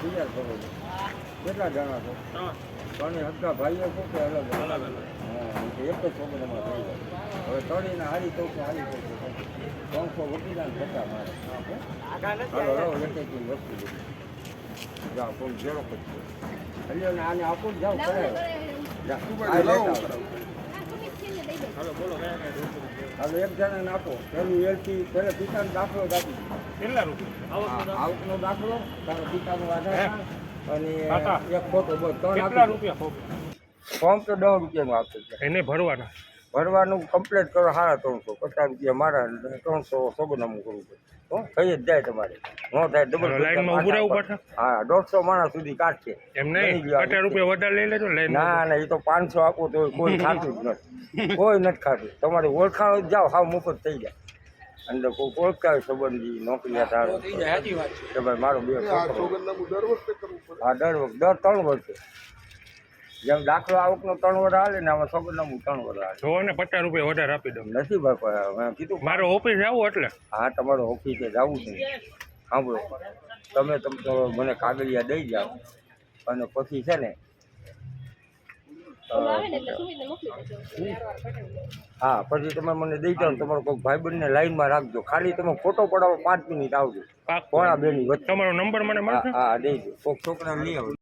કરો છો. કેટલા જણા છો? ત્રણે. હપ્તા ભાઈઓ છો કે અલગ? અલગ હા એક જ છોકરામાં થઈ જાય હવે તળીને હારી તો કે હારી તો ત્રણસો વકીલાને થતા મારે. હાલો લો એક એક વસ્તુ જાઓ કોઈ ઝેરો પછી આને આપો ને જાઓ કરે જા. આ લેતા આવો. હવે એક જણાને આપો. પેલું એલસી પેલા પિતાનો દાખલો જ આપી. કેટલા રૂપિયા? આવકનો દાખલો તારો પિતાનો આધાર અને એક ફોટો બસ ત્રણ કેટલા રૂપિયા ફોર્મ તો દસ રૂપિયામાં આપશે. એને ભરવાના. ભરવાનું કમ્પ્લીટ કરો હારા ત્રણસો પચાસ રૂપિયા મારા ત્રણસો સોગનામું કરવું પડે. હો થઈ જ જાય તમારે. ન થાય ડબલ? હા દોઢસો માણસ સુધી કાઢશે. એમ બની નહીં ગયું આ પચાસ રૂપિયા વધારે લઈ લેજો ના ના એ તો પાંચસો આપો તો કોઈ ખાતું જ નથી. કોઈ નથી ખાતું. તમારે ઓળખાણ જ જાઓ હાવ મુફત થઈ જાય. અંદર કોઈ ઓળખાય સંબંધી નોકરી તારો. કે ભાઈ મારો બે હા દર વખત દર ત્રણ વર્ષે. જેમ દાખલો આવકનો ત્રણ વર્ષ હાલે ને આમાં હું ત્રણ વર્ષ હાલે. જો ને પચાસ રૂપિયા વધારે આપી દઉં. નથી ભાઈ મેં કીધું મારે ઓફિસ આવું એટલે. હા તમારો ઓફિસે જવું છે. સાંભળો તમે તમ તો મને કાગળિયા દઈ જાઓ. અને પછી છે ને હા પછી તમે મને દઈ જાઓ તમારો કોઈ ભાઈબંધને લાઈનમાં રાખજો. ખાલી તમે ફોટો પડાવો પાંચ મિનિટ આવજો. કોણા બેની વચ્ચે. તમારો નંબર મને હા હા દઈ દો. કોઈક છોકરા લઈ આવો